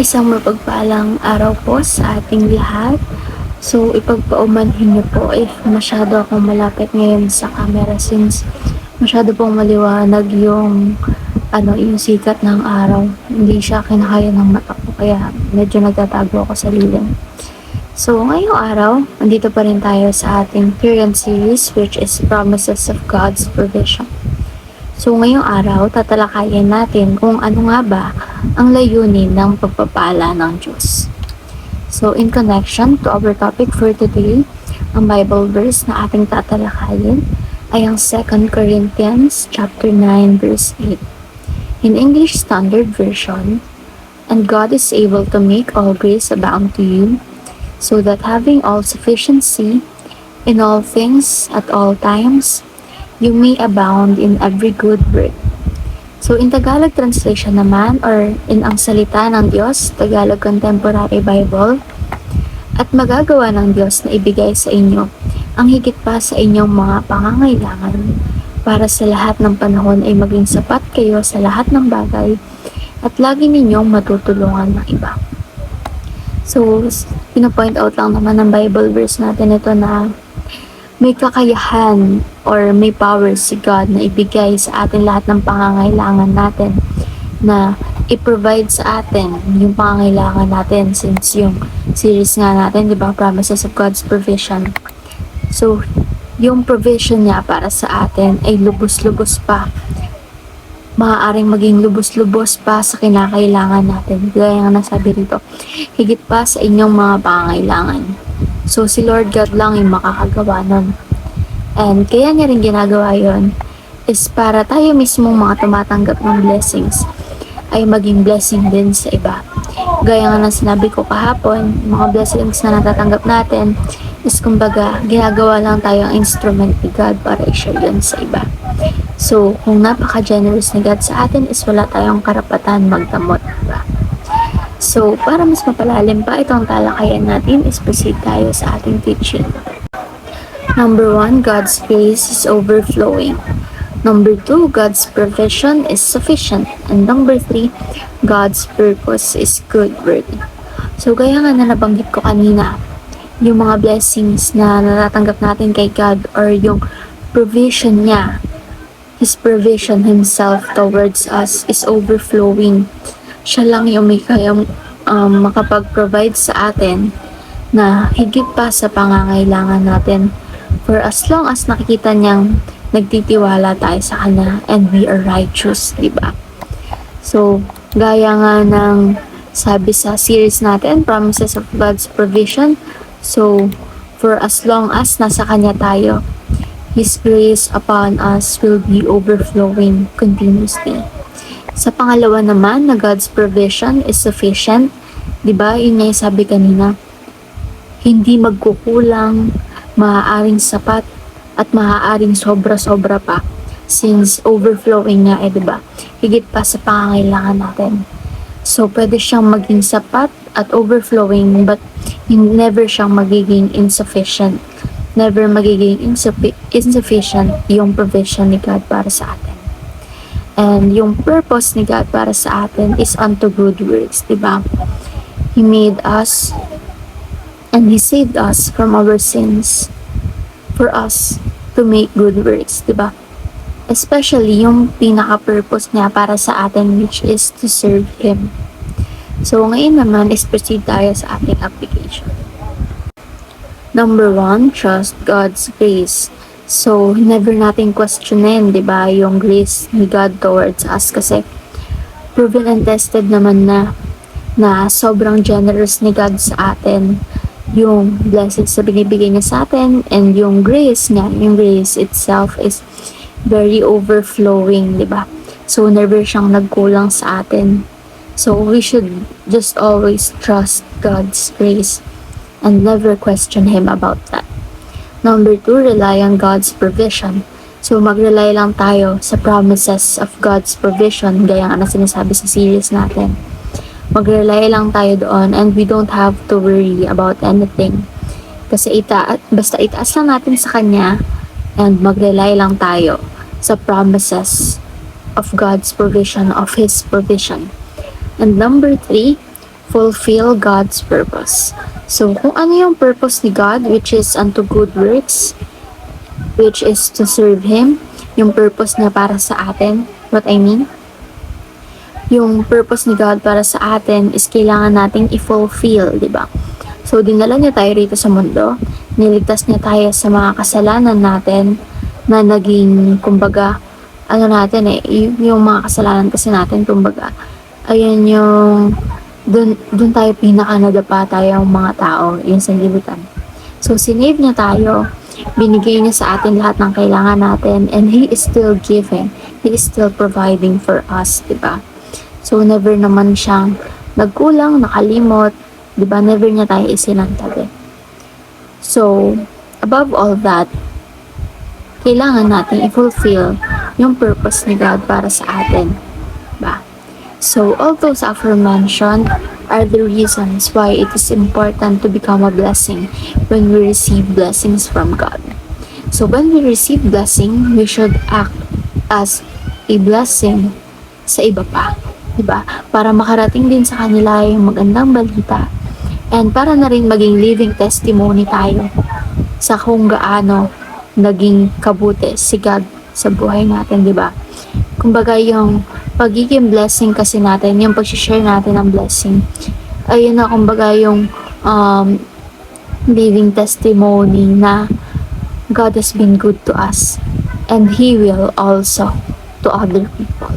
Isang mapagpalang araw po sa ating lahat. So, ipagpaumanhin niyo po if masyado akong malapit ngayon sa camera since masyado pong maliwanag yung ano, yung sikat ng araw. Hindi siya kinakaya ng mata ko kaya medyo nagtatago ako sa lilim. So, ngayong araw, nandito pa rin tayo sa ating Period series which is Promises of God's Provision. So, ngayong araw, tatalakayin natin kung ano nga ba ang layunin ng pagpapala ng Diyos. So, in connection to our topic for today, ang Bible verse na ating tatalakayin ay ang 2 Corinthians chapter 9 verse 8. In English Standard Version, And God is able to make all grace abound to you, so that having all sufficiency in all things at all times, you may abound in every good work. So, in Tagalog translation naman, or in ang salita ng Diyos, Tagalog Contemporary Bible, at magagawa ng Diyos na ibigay sa inyo ang higit pa sa inyong mga pangangailangan para sa lahat ng panahon ay maging sapat kayo sa lahat ng bagay at lagi ninyong matutulungan ng iba. So, pinapoint out lang naman ng Bible verse natin ito na may kakayahan or may power si God na ibigay sa atin lahat ng pangangailangan natin na i-provide sa atin yung pangangailangan natin since yung series nga natin, di ba, Promises of God's Provision. So, yung provision niya para sa atin ay lubos-lubos pa. Maaaring maging lubos-lubos pa sa kinakailangan natin. Gaya nga nasabi rito, higit pa sa inyong mga pangangailangan. So, si Lord God lang yung makakagawa nun. And kaya niya rin ginagawa yon is para tayo mismong mga tumatanggap ng blessings ay maging blessing din sa iba. Gaya nga ng sinabi ko kahapon, mga blessings na natatanggap natin is kumbaga ginagawa lang tayong instrument ni God para i-share yun sa iba. So, kung napaka-generous ni God sa atin is wala tayong karapatan magdamot. Diba? So, para mas mapalalim pa itong talakayan natin, is tayo sa ating teaching. Number one, God's grace is overflowing. Number two, God's provision is sufficient. And number three, God's purpose is good work. So, gaya nga na nabanggit ko kanina, yung mga blessings na natatanggap natin kay God or yung provision niya, His provision Himself towards us is overflowing. Siya lang yung may kayang um, makapag-provide sa atin na higit pa sa pangangailangan natin for as long as nakikita niyang nagtitiwala tayo sa Kanya and we are righteous, di ba? So, gaya nga ng sabi sa series natin, Promises of God's Provision. So, for as long as nasa Kanya tayo, His grace upon us will be overflowing continuously. Sa pangalawa naman, na God's provision is sufficient. Di ba? Yun nga yung sabi kanina. Hindi magkukulang, maaaring sapat, at maaaring sobra-sobra pa since overflowing nga eh, di ba? Higit pa sa pangangailangan natin. So, pwede siyang maging sapat at overflowing but never siyang magiging insufficient. Never magiging insuffi- insufficient yung provision ni God para sa atin. And yung purpose ni God para sa atin is unto good works, di ba? He made us and He saved us from our sins for us to make good works, di ba? Especially yung pinaka-purpose niya para sa atin which is to serve Him. So, ngayon naman is proceed tayo sa ating application. Number one, trust God's grace. So, never natin questionin, di ba, yung grace ni God towards us kasi proven and tested naman na na sobrang generous ni God sa atin yung blessings na binibigay niya sa atin and yung grace niya, yung grace itself is very overflowing, di ba? So, never siyang nagkulang sa atin. So, we should just always trust God's grace and never question Him about that. Number two, rely on God's provision. So, mag-rely lang tayo sa promises of God's provision, gaya nga na sinasabi sa series natin. Mag-rely lang tayo doon and we don't have to worry about anything. Kasi ita basta itaas lang natin sa Kanya and mag-rely lang tayo sa promises of God's provision, of His provision. And number three, fulfill God's purpose. So, kung ano yung purpose ni God, which is unto good works, which is to serve Him, yung purpose niya para sa atin, what I mean? Yung purpose ni God para sa atin is kailangan nating i-fulfill, di ba? So, dinala niya tayo rito sa mundo, niligtas niya tayo sa mga kasalanan natin na naging, kumbaga, ano natin eh, yung mga kasalanan kasi natin, kumbaga, ayan yung, dun, dun tayo pinaka nadapa tayo ang mga tao, yung sa libutan. So, sinave niya tayo, binigay niya sa atin lahat ng kailangan natin, and He is still giving. He is still providing for us, di ba? So, never naman siyang nagkulang, nakalimot, di ba? Never niya tayo isinantabi. So, above all that, kailangan natin i-fulfill yung purpose ni God para sa atin. Ba? So, all those aforementioned are the reasons why it is important to become a blessing when we receive blessings from God. So, when we receive blessing, we should act as a blessing sa iba pa. Diba? Para makarating din sa kanila yung magandang balita. And para na rin maging living testimony tayo sa kung gaano naging kabuti si God sa buhay natin, di ba? Kumbaga yung pagiging blessing kasi natin, yung pag-share natin ng blessing, ayun na kumbaga yung um, living testimony na God has been good to us and He will also to other people.